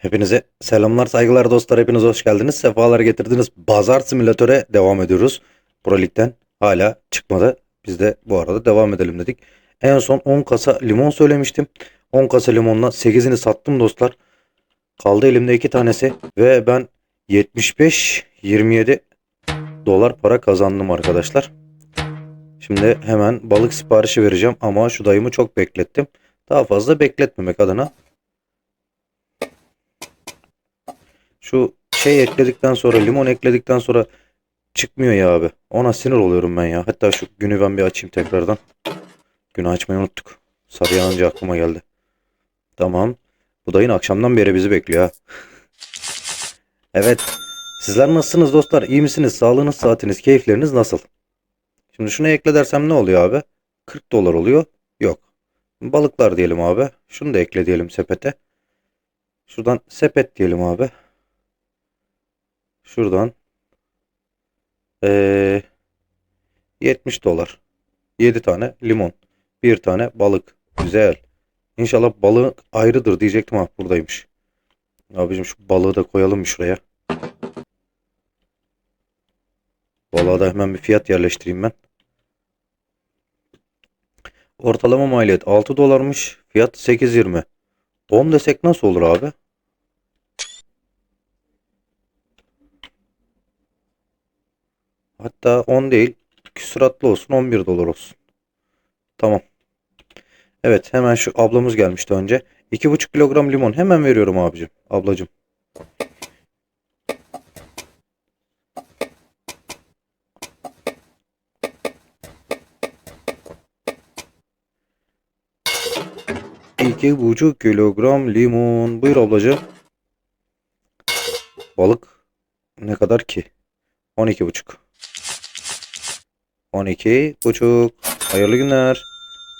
Hepinize selamlar, saygılar dostlar. Hepiniz hoş geldiniz. Sefalar getirdiniz. Bazar simülatöre devam ediyoruz. Pro Lig'den hala çıkmadı. Biz de bu arada devam edelim dedik. En son 10 kasa limon söylemiştim. 10 kasa limonla 8'ini sattım dostlar. Kaldı elimde 2 tanesi ve ben 75-27 dolar para kazandım arkadaşlar. Şimdi hemen balık siparişi vereceğim ama şu dayımı çok beklettim. Daha fazla bekletmemek adına Şu şey ekledikten sonra limon ekledikten sonra çıkmıyor ya abi. Ona sinir oluyorum ben ya. Hatta şu günü ben bir açayım tekrardan. Günü açmayı unuttuk. Sarı yanınca aklıma geldi. Tamam. Bu da yine akşamdan beri bizi bekliyor ha. Evet. Sizler nasılsınız dostlar? İyi misiniz? Sağlığınız, saatiniz, keyifleriniz nasıl? Şimdi şunu ekle dersem ne oluyor abi? 40 dolar oluyor. Yok. Balıklar diyelim abi. Şunu da ekle diyelim sepete. Şuradan sepet diyelim abi. Şuradan ee, 70 dolar. 7 tane limon. 1 tane balık. Güzel. İnşallah balık ayrıdır diyecektim ha buradaymış. Abicim şu balığı da koyalım şuraya. Balığa da hemen bir fiyat yerleştireyim ben. Ortalama maliyet 6 dolarmış. Fiyat 8.20. 10 desek nasıl olur abi? Hatta 10 değil. Küsuratlı olsun 11 dolar olsun. Tamam. Evet hemen şu ablamız gelmişti önce. 2,5 kilogram limon hemen veriyorum abicim. Ablacım. İki buçuk kilogram limon. Buyur ablacığım. Balık ne kadar ki? 12 buçuk. 12 buçuk. Hayırlı günler.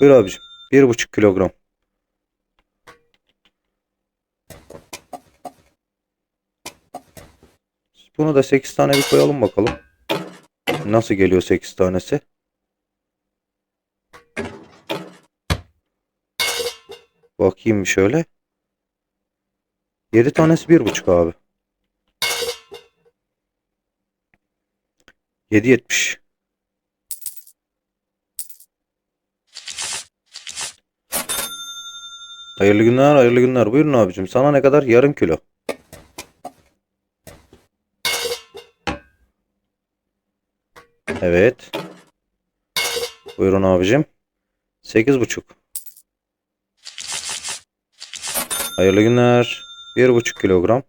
Buyur abicim. 1,5 kilogram. Bunu da 8 tane bir koyalım bakalım. Nasıl geliyor 8 tanesi? Bakayım bir şöyle. 7 tanesi 1,5 abi. 7.70. Hayırlı günler, hayırlı günler. Buyurun abicim. Sana ne kadar? Yarım kilo. Evet. Buyurun abicim. Sekiz buçuk. Hayırlı günler. Bir buçuk kilogram.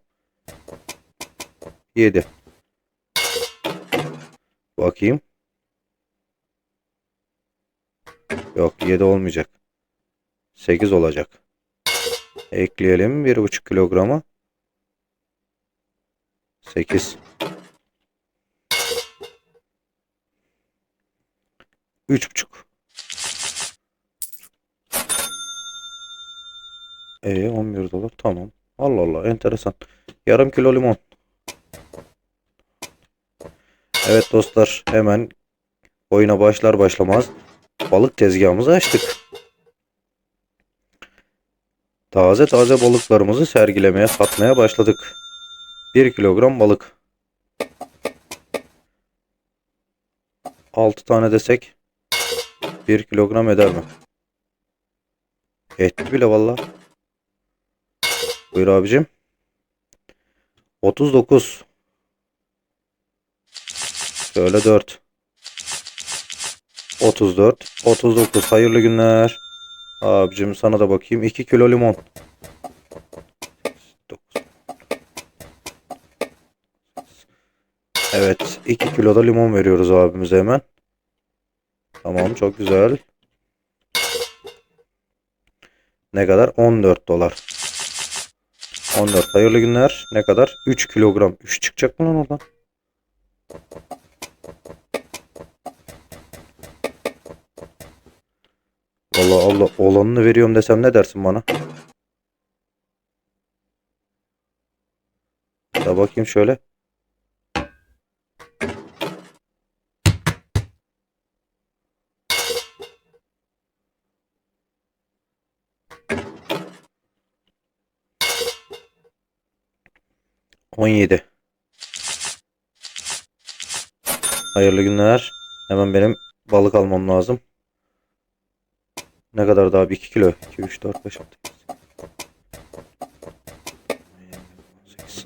Yedi. Bakayım. Yok 7 olmayacak. 8 olacak. Ekleyelim 1,5 kilograma. 8. 3,5. E 11 dolar tamam. Allah Allah enteresan. Yarım kilo limon. Evet dostlar hemen oyuna başlar başlamaz balık tezgahımızı açtık. Taze taze balıklarımızı sergilemeye satmaya başladık. 1 kilogram balık. 6 tane desek 1 kilogram eder mi? Etti bile valla. Buyur abicim. 39. Şöyle 4. 34. 39. Hayırlı günler. Abicim sana da bakayım. 2 kilo limon. 9. Evet. 2 kilo da limon veriyoruz abimize hemen. Tamam çok güzel. Ne kadar? 14 dolar. 14. Hayırlı günler. Ne kadar? 3 kilogram. 3 çıkacak mı lan oradan? Allah Allah olanını veriyorum desem ne dersin bana? Da bakayım şöyle. 17. Hayırlı günler. Hemen benim balık almam lazım. Ne kadar daha? 2 kilo. 2, 3, 4, 5, 6, 8.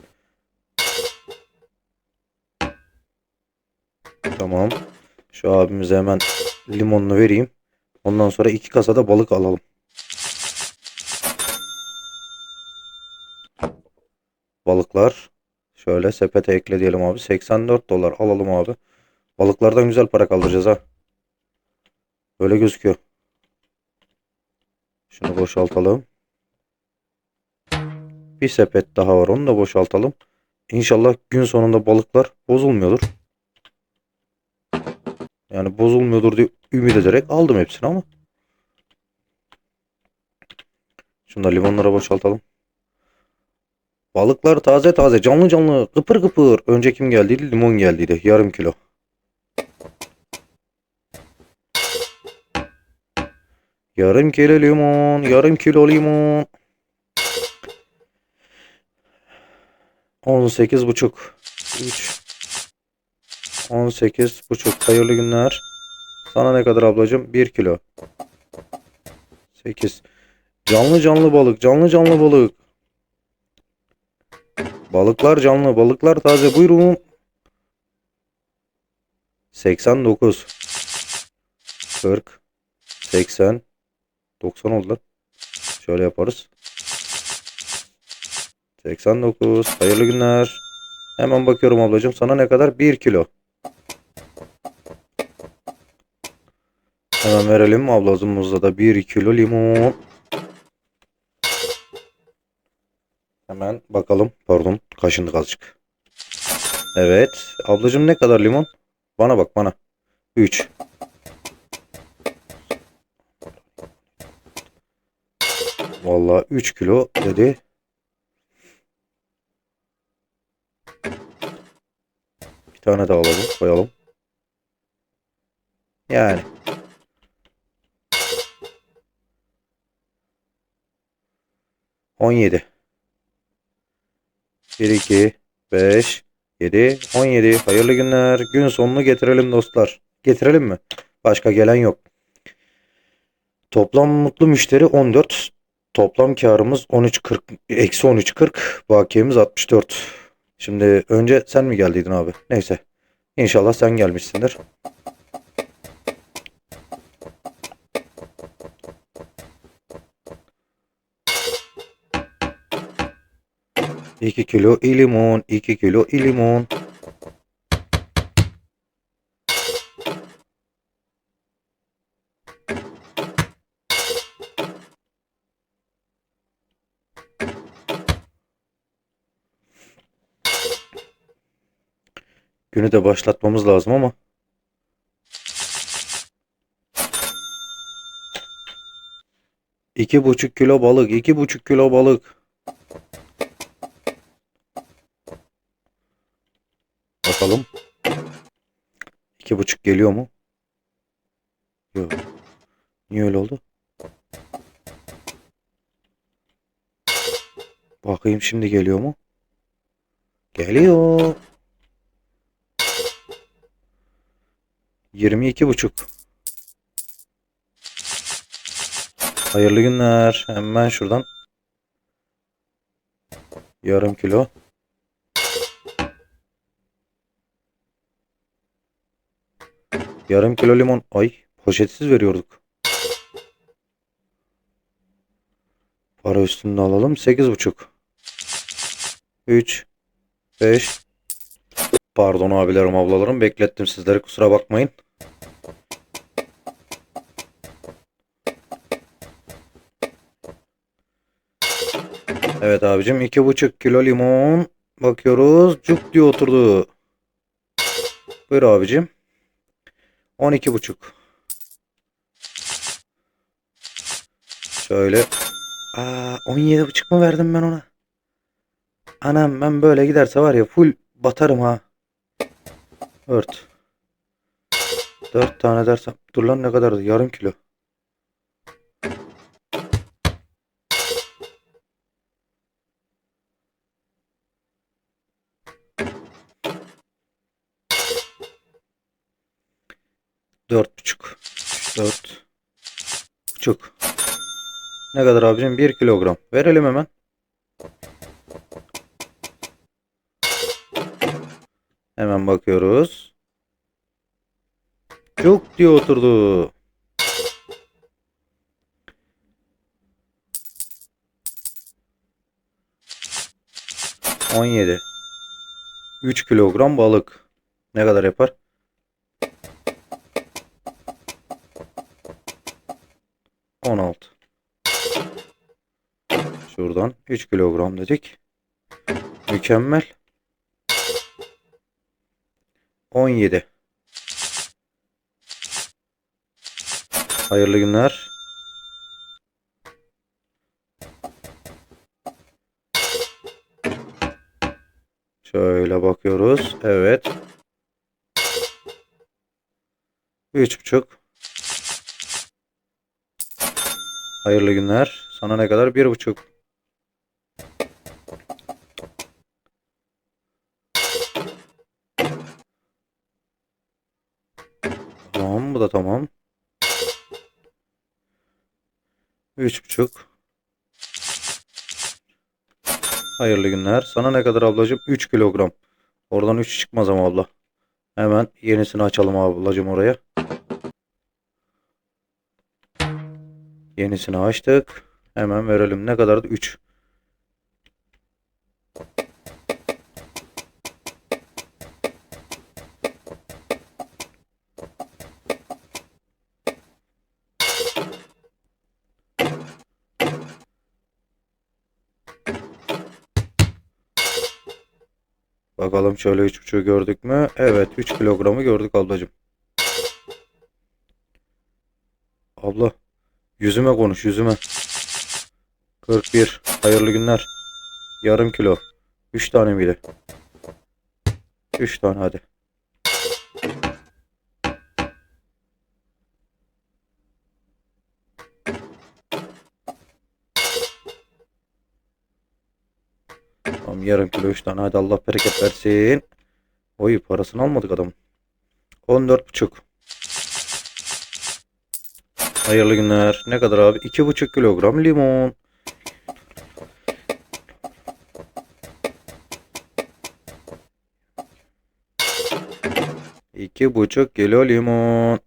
Tamam. Şu abimize hemen limonunu vereyim. Ondan sonra iki kasada balık alalım. Balıklar. Şöyle sepete ekle diyelim abi. 84 dolar alalım abi. Balıklardan güzel para kaldıracağız ha. Böyle gözüküyor. Şunu boşaltalım. Bir sepet daha var. Onu da boşaltalım. İnşallah gün sonunda balıklar bozulmuyordur. Yani bozulmuyordur diye ümit ederek aldım hepsini ama. Şunu da limonlara boşaltalım. Balıklar taze taze, canlı canlı, kıpır kıpır. Önce kim geldiydi? Limon geldiydi. Yarım kilo. Yarım kilo limon, yarım kilo limon. 18 buçuk. 3. 18 buçuk. Hayırlı günler. Sana ne kadar ablacığım? 1 kilo. 8. Canlı canlı balık, canlı canlı balık. Balıklar canlı, balıklar taze. Buyurun. 89. 40. 80. 90 oldu. Şöyle yaparız. 89. Hayırlı günler. Hemen bakıyorum ablacığım. Sana ne kadar? 1 kilo. Hemen verelim ablacığımızda da 1 kilo limon. Hemen bakalım. Pardon. Kaşındık azıcık. Evet. Ablacığım ne kadar limon? Bana bak bana. 3. Vallahi 3 kilo dedi. Bir tane daha alalım. Koyalım. Yani. On yedi. Bir, iki, beş, yedi, on yedi. Hayırlı günler. Gün sonunu getirelim dostlar. Getirelim mi? Başka gelen yok. Toplam mutlu müşteri 14. Toplam karımız 13.40. Eksi 13.40. Bakiyemiz 64. Şimdi önce sen mi geldiydin abi? Neyse. İnşallah sen gelmişsindir. İki kilo limon, iki kilo limon. Günü de başlatmamız lazım ama. İki buçuk kilo balık, iki buçuk kilo balık. Bakalım. İki buçuk geliyor mu? Yok. Niye öyle oldu? Bakayım şimdi geliyor mu? Geliyor. 22 buçuk. Hayırlı günler. Hemen şuradan. Yarım kilo. Yarım kilo limon. Ay poşetsiz veriyorduk. Para üstünde alalım. Sekiz buçuk. Üç. Beş. Pardon abilerim ablalarım. Beklettim sizleri. Kusura bakmayın. Evet abicim. iki buçuk kilo limon. Bakıyoruz. Cuk diye oturdu. Buyur abicim. 12 buçuk. Şöyle. Aa, 17 buçuk mu verdim ben ona? Anam ben böyle giderse var ya full batarım ha. 4. 4 tane dersem. Dur lan ne kadardı? Yarım kilo. Dört buçuk. Dört buçuk. Ne kadar abicim? Bir kilogram. Verelim hemen. Hemen bakıyoruz. Çok diye oturdu. On yedi. Üç kilogram balık. Ne kadar yapar? On altı. Şuradan 3 kilogram dedik. Mükemmel. 17. Hayırlı günler. Şöyle bakıyoruz. Evet. Üç buçuk. Hayırlı günler. Sana ne kadar? Bir buçuk. Tamam, bu da tamam. Üç buçuk. Hayırlı günler. Sana ne kadar ablacığım? 3 kilogram. Oradan 3 çıkmaz ama abla. Hemen yenisini açalım ablacığım oraya. Yenisini açtık. Hemen verelim. Ne kadardı? 3. Bakalım şöyle 3.5'ü gördük mü? Evet 3 kilogramı gördük ablacığım. Abla yüzüme konuş yüzüme. 41 hayırlı günler. Yarım kilo. 3 tane miydi? 3 tane hadi. Yarım kilo 3 tane hadi Allah bereket versin. Oy parasını almadık adamın. 14,5. Hayırlı günler. Ne kadar abi? 2,5 kilogram limon. İki buçuk kilo limon.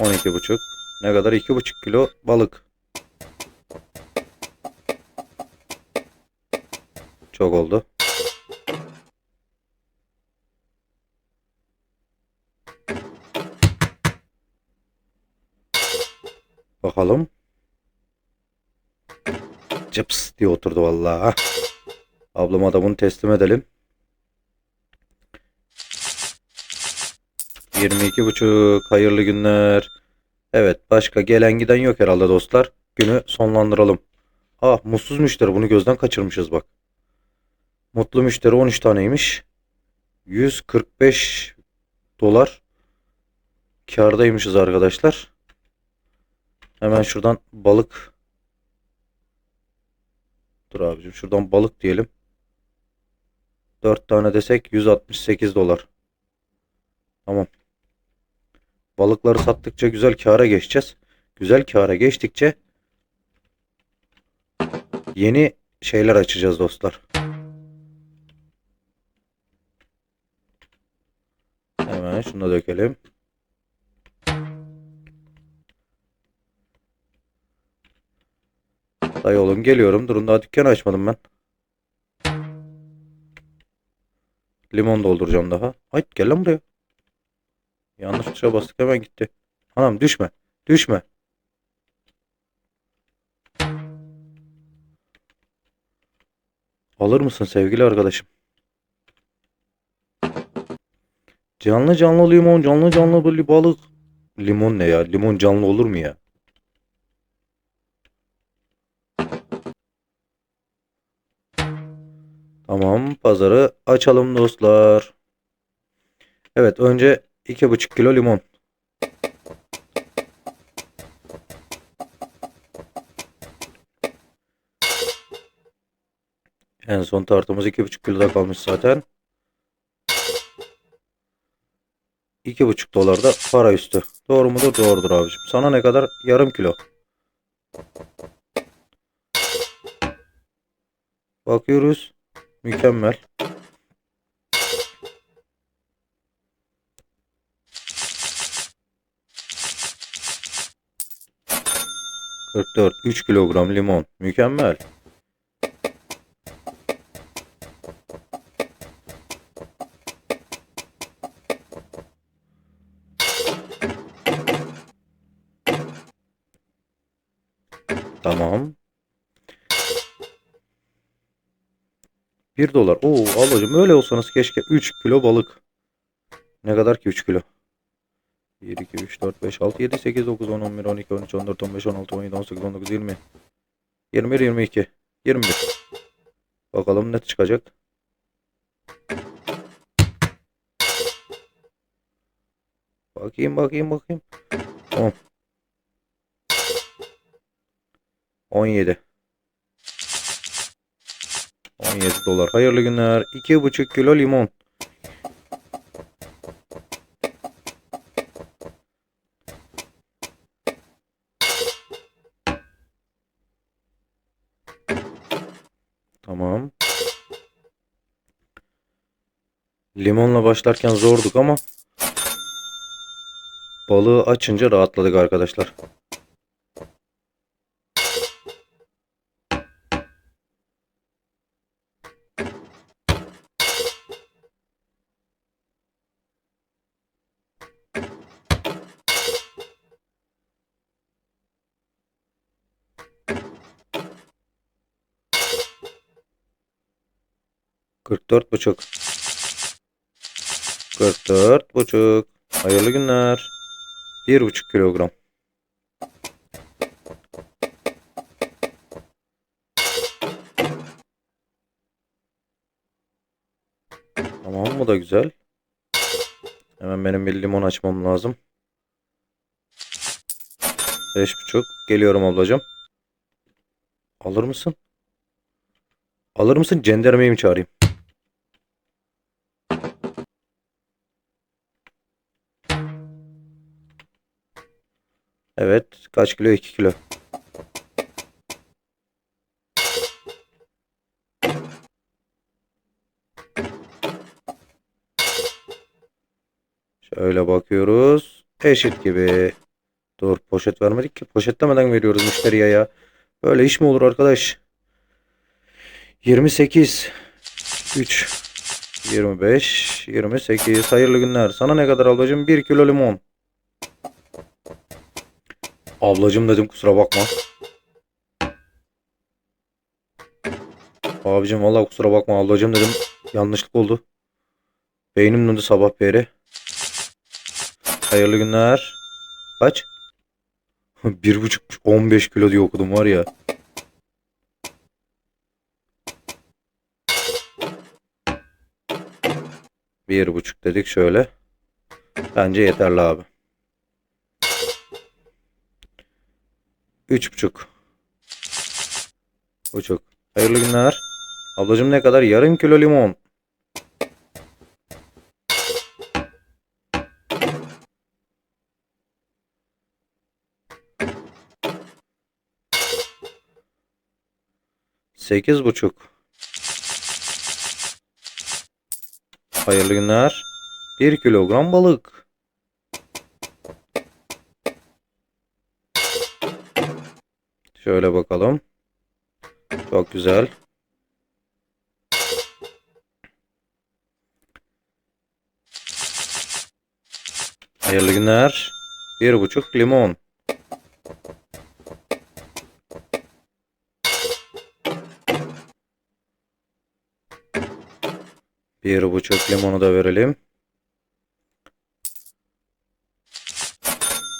On iki buçuk. Ne kadar? İki buçuk kilo balık. Çok oldu. Bakalım. Cıps diye oturdu vallahi. Ablama da bunu teslim edelim. 22 buçuk. Hayırlı günler. Evet başka gelen giden yok herhalde dostlar. Günü sonlandıralım. Ah mutsuz müşteri bunu gözden kaçırmışız bak. Mutlu müşteri 13 taneymiş. 145 dolar kârdaymışız arkadaşlar. Hemen şuradan balık Dur abicim şuradan balık diyelim. 4 tane desek 168 dolar. Tamam. Balıkları sattıkça güzel kâra geçeceğiz. Güzel kâra geçtikçe yeni şeyler açacağız dostlar. Hemen şunu da dökelim. Dayı oğlum geliyorum. Durun daha dükkanı açmadım ben. Limon dolduracağım daha. Ay gel lan buraya. Yanlış tuşa bastık hemen gitti. Anam düşme. Düşme. Alır mısın sevgili arkadaşım? Canlı canlı limon, canlı canlı böyle balık. Limon ne ya? Limon canlı olur mu ya? Tamam, pazarı açalım dostlar. Evet, önce 2,5 kilo limon. En son tartımız 2,5 kiloda kalmış zaten. 2,5 dolar da para üstü. Doğru mudur? Doğrudur abicim. Sana ne kadar? Yarım kilo. Bakıyoruz. Mükemmel. Kırk dört. Üç kilogram limon. Mükemmel. Tamam. 1 dolar. Oo ablacığım öyle olsanız keşke 3 kilo balık. Ne kadar ki 3 kilo? 1, 2, 3, 4, 5, 6, 7, 8, 9, 10, 11, 12, 13, 14, 15, 16, 17, 18, 19, 20. 21, 22, 21. Bakalım ne çıkacak. Bakayım bakayım bakayım. 10. 17. 17 dolar. Hayırlı günler. 2,5 kilo limon. Tamam. Limonla başlarken zorduk ama balığı açınca rahatladık arkadaşlar. Kırk dört buçuk. Kırk dört buçuk. Hayırlı günler. Bir buçuk kilogram. Tamam bu da güzel. Hemen benim bir limon açmam lazım. Beş buçuk. Geliyorum ablacığım. Alır mısın? Alır mısın? Cendermeyi mi çağırayım? Evet. Kaç kilo? 2 kilo. Şöyle bakıyoruz. Eşit gibi. Dur poşet vermedik ki. Poşetlemeden veriyoruz müşteriye ya. Böyle iş mi olur arkadaş? 28 3 25 28 hayırlı günler. Sana ne kadar ablacığım? 1 kilo limon. Ablacığım dedim kusura bakma. Abicim vallahi kusura bakma ablacığım dedim. Yanlışlık oldu. Beynim döndü sabah beri. Hayırlı günler. Kaç? Bir buçuk 15 kilo diye okudum var ya. Bir buçuk dedik şöyle. Bence yeterli abi. Üç buçuk. Buçuk. Hayırlı günler. Ablacığım ne kadar? Yarım kilo limon. Sekiz buçuk. Hayırlı günler. Bir kilogram balık. Şöyle bakalım. Çok güzel. Hayırlı günler. Bir buçuk limon. Bir buçuk limonu da verelim.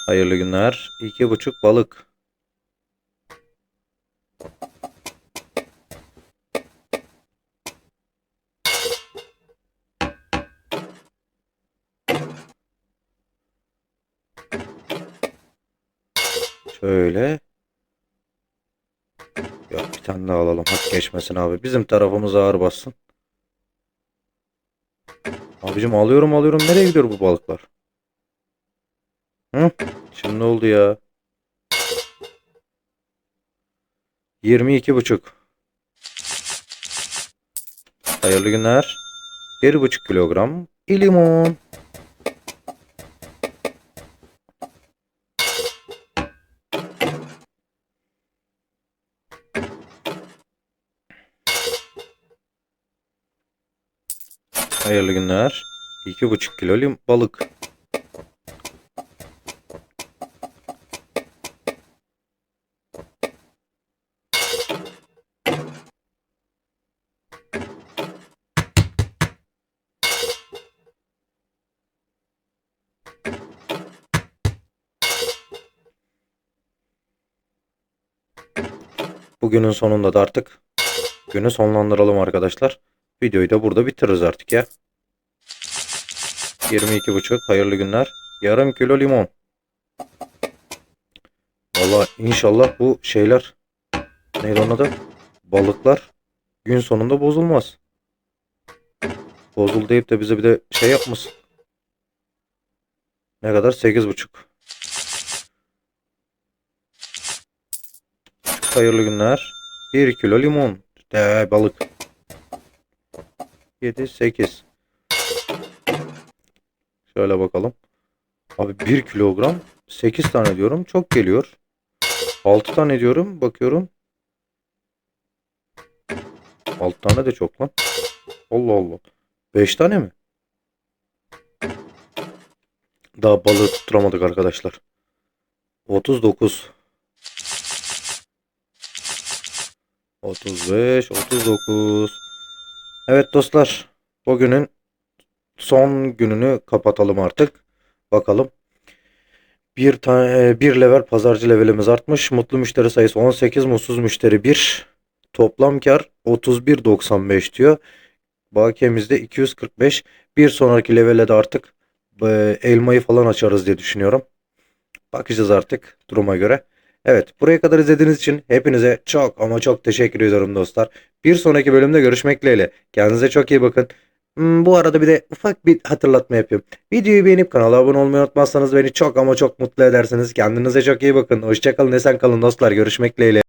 Hayırlı günler. İki buçuk balık. Şöyle. Yok bir tane daha alalım. Hak geçmesin abi. Bizim tarafımız ağır bassın. Abicim alıyorum alıyorum. Nereye gidiyor bu balıklar? Hı? Şimdi ne oldu ya? 22 buçuk. Hayırlı günler. 1,5 kilogram limon. Hayırlı günler. 2,5 kilo lim balık. Bugünün sonunda da artık günü sonlandıralım arkadaşlar. Videoyu da burada bitiririz artık ya. 22,5 hayırlı günler. Yarım kilo limon. Valla inşallah bu şeyler neydi onun adı? Balıklar gün sonunda bozulmaz. Bozul deyip de bize bir de şey yapmasın. Ne kadar? 8,5. Hayırlı günler. 1 kilo limon. De balık. 7 8. Şöyle bakalım. Abi 1 kilogram 8 tane diyorum. Çok geliyor. 6 tane diyorum. Bakıyorum. 6 tane de çok lan. Allah Allah. 5 tane mi? Daha balığı tutturamadık arkadaşlar. 39. 35, 39. Evet dostlar, bugünün son gününü kapatalım artık. Bakalım. Bir tane bir level pazarcı levelimiz artmış. Mutlu müşteri sayısı 18, mutsuz müşteri 1. Toplam kar 31.95 diyor. Bakiyemizde 245. Bir sonraki levele de artık e, elmayı falan açarız diye düşünüyorum. Bakacağız artık duruma göre. Evet, buraya kadar izlediğiniz için hepinize çok ama çok teşekkür ediyorum dostlar. Bir sonraki bölümde görüşmek dileğiyle. Kendinize çok iyi bakın. Hmm, bu arada bir de ufak bir hatırlatma yapayım. Videoyu beğenip kanala abone olmayı unutmazsanız beni çok ama çok mutlu edersiniz. Kendinize çok iyi bakın. Hoşçakalın, esen kalın dostlar. Görüşmek dileğiyle.